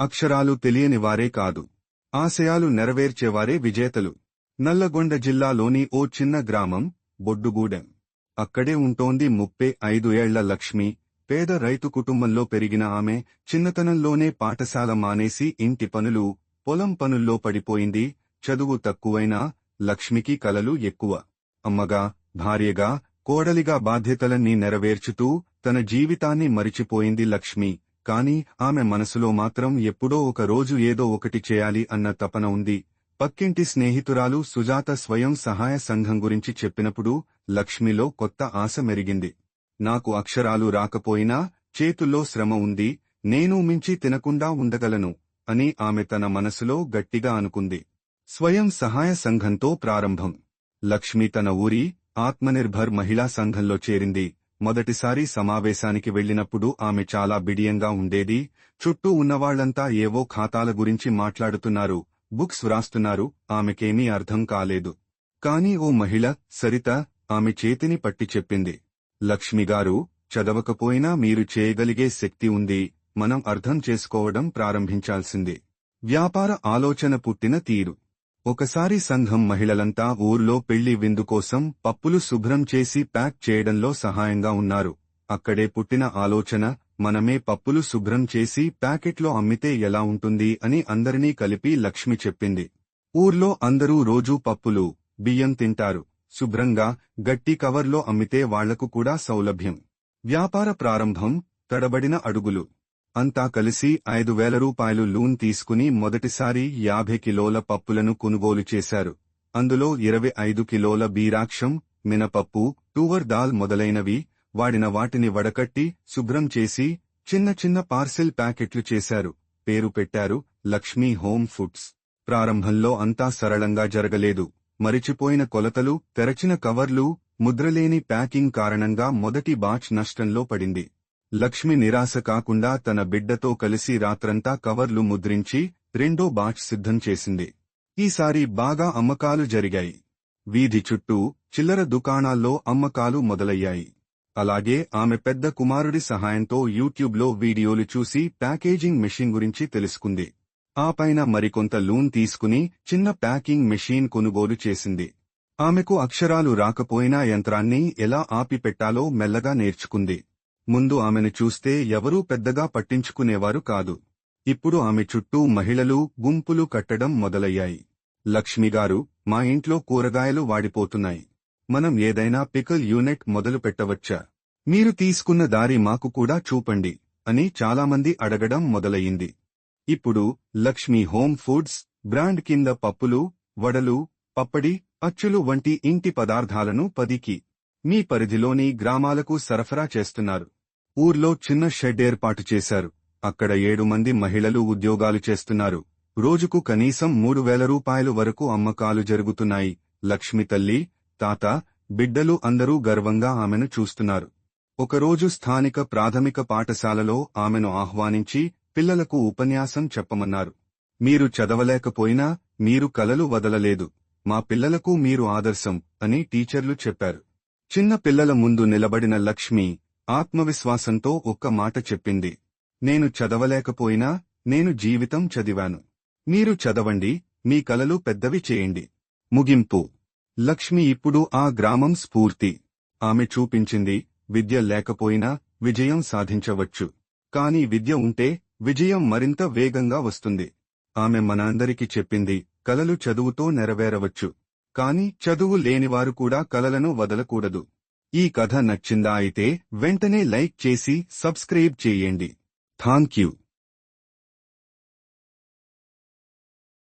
అక్షరాలు తెలియని వారే కాదు. ఆశయాలు నెరవేర్చేవారే విజేతలు. నల్లగొండ జిల్లాలోని ఓ చిన్న గ్రామం బొడ్డుగూడెం. అక్కడే ఉంటోంది ముప్పై ఐదు ఏళ్ళ లక్ష్మి. పేద రైతు కుటుంబంలో పెరిగిన ఆమె చిన్నతనంలోనే పాఠశాల మానేసి ఇంటి పనులు పొలం పనుల్లో పడిపోయింది. చదువు తక్కువైనా లక్ష్మికి కలలు ఎక్కువ. అమ్మగా భార్యగా కోడలిగా బాధ్యతలన్నీ నెరవేర్చుతూ తన జీవితాన్ని మరిచిపోయింది లక్ష్మి. కాని ఆమె మనసులో మాత్రం ఎప్పుడో ఒక రోజు ఏదో ఒకటి చేయాలి అన్న తపన ఉంది. పక్కింటి స్నేహితురాలు సుజాత స్వయం సహాయ సంఘం గురించి చెప్పినప్పుడు లక్ష్మిలో కొత్త ఆశ మెరిగింది. నాకు అక్షరాలు రాకపోయినా చేతుల్లో శ్రమ ఉంది నేను మించి తినకుండా ఉండగలను అని ఆమె తన మనసులో గట్టిగా అనుకుంది. స్వయం సహాయ సంఘంతో ప్రారంభం. లక్ష్మి తన ఊరి ఆత్మనిర్భర్ మహిళా సంఘంలో చేరింది. మొదటిసారి సమావేశానికి వెళ్ళినప్పుడు ఆమె చాలా బిడియంగా ఉండేది. చుట్టూ ఉన్నవాళ్ళంతా ఏవో ఖాతాల గురించి మాట్లాడుతున్నారు. బుక్స్ వ్రాస్తున్నారు. ఆమెకేమీ అర్థం కాలేదు. కాని ఓ మహిళ సరిత ఆమె చేతిని పట్టి చెప్పింది. లక్ష్మిగారు చదవకపోయినా మీరు చేయగలిగే శక్తి ఉంది. మనం అర్థం చేసుకోవడం ప్రారంభించాల్సింది. వ్యాపార ఆలోచన పుట్టిన తీరు. ఒకసారి సంఘం మహిళలంతా ఊర్లో పెళ్ళి విందు కోసం పప్పులు శుభ్రం చేసి ప్యాక్ చేయడంలో సహాయంగా ఉన్నారు. అక్కడే పుట్టిన ఆలోచన మనమే పప్పులు శుభ్రం చేసి ప్యాకెట్లో అమ్మితే ఎలా ఉంటుంది అని అందరినీ కలిపి లక్ష్మి చెప్పింది. ఊర్లో అందరూ రోజూ పప్పులు బియ్యం తింటారు. శుభ్రంగా గట్టి కవర్లో అమ్మితే వాళ్ళకు కూడా సౌలభ్యం. వ్యాపార ప్రారంభం తడబడిన అడుగులు. అంతా కలిసి ఐదు వేల రూపాయలు లూన్ తీసుకుని మొదటిసారి యాభై కిలోల పప్పులను కొనుగోలు చేశారు. అందులో ఇరవై ఐదు కిలోల బీరాక్షం మినపప్పు టూవర్ దాల్ మొదలైనవి వాడిన వాటిని వడకట్టి శుభ్రం చేసి చిన్న చిన్న పార్సిల్ ప్యాకెట్లు చేశారు. పేరు పెట్టారు లక్ష్మీ హోమ్ ఫుడ్స్. ప్రారంభంలో అంతా సరళంగా జరగలేదు. మరిచిపోయిన కొలతలు తెరచిన కవర్లు ముద్రలేని ప్యాకింగ్ కారణంగా మొదటి బాచ్ నష్టంలో పడింది. లక్ష్మి నిరాశ కాకుండా తన బిడ్డతో కలిసి రాత్రంతా కవర్లు ముద్రించి రెండో బాచ్ సిద్ధం చేసింది. ఈసారి బాగా అమ్మకాలు జరిగాయి. వీధి చుట్టూ చిల్లర దుకాణాల్లో అమ్మకాలు మొదలయ్యాయి. అలాగే ఆమె పెద్ద కుమారుడి సహాయంతో యూట్యూబ్లో వీడియోలు చూసి ప్యాకేజింగ్ మెషిన్ గురించి తెలుసుకుంది. ఆ పైన మరికొంత లూన్ తీసుకుని చిన్న ప్యాకింగ్ మెషీన్ కొనుగోలు చేసింది. ఆమెకు అక్షరాలు రాకపోయినా యంత్రాన్ని ఎలా ఆపిపెట్టాలో మెల్లగా నేర్చుకుంది. ముందు ఆమెను చూస్తే ఎవరూ పెద్దగా పట్టించుకునేవారు కాదు. ఇప్పుడు ఆమె చుట్టూ మహిళలు గుంపులు కట్టడం మొదలయ్యాయి. లక్ష్మిగారు మా ఇంట్లో కూరగాయలు వాడిపోతున్నాయి. మనం ఏదైనా పికల్ యూనిట్ మొదలు పెట్టవచ్చా? మీరు తీసుకున్న దారి మాకు కూడా చూపండి అని చాలామంది అడగడం మొదలయ్యింది. ఇప్పుడు లక్ష్మి హోమ్ ఫుడ్స్ బ్రాండ్ కింద పప్పులు వడలు పప్పడి అచ్చులు వంటి ఇంటి పదార్థాలను పదికి మీ పరిధిలోని గ్రామాలకు సరఫరా చేస్తున్నారు. ఊర్లో చిన్న షెడ్ ఏర్పాటు చేశారు. అక్కడ ఏడు మంది మహిళలు ఉద్యోగాలు చేస్తున్నారు. రోజుకు కనీసం మూడు వేల రూపాయలు వరకు అమ్మకాలు జరుగుతున్నాయి. లక్ష్మి తల్లి తాత బిడ్డలు అందరూ గర్వంగా ఆమెను చూస్తున్నారు. ఒకరోజు స్థానిక ప్రాథమిక పాఠశాలలో ఆమెను ఆహ్వానించి పిల్లలకు ఉపన్యాసం చెప్పమన్నారు. మీరు చదవలేకపోయినా మీరు కలలు వదలలేదు. మా పిల్లలకు మీరు ఆదర్శం అని టీచర్లు చెప్పారు. చిన్న పిల్లల ముందు నిలబడిన లక్ష్మి ఆత్మవిశ్వాసంతో ఒక్క మాట చెప్పింది. నేను చదవలేకపోయినా నేను జీవితం చదివాను. మీరు చదవండి మీ కలలు పెద్దవి చేయండి. ముగింపు. లక్ష్మి ఇప్పుడు ఆ గ్రామం స్ఫూర్తి. ఆమె చూపించింది విద్య లేకపోయినా విజయం సాధించవచ్చు. కాని విద్య ఉంటే విజయం మరింత వేగంగా వస్తుంది. ఆమె మనందరికి చెప్పింది కలలు చదువుతో నెరవేరవచ్చు. కాని చదువు లేనివారు కూడా కలలను వదలకూడదు. ఈ కథ నచ్చిందా అయితే వెంటనే లైక్ చేసి సబ్స్క్రైబ్ చేయండి. Thank you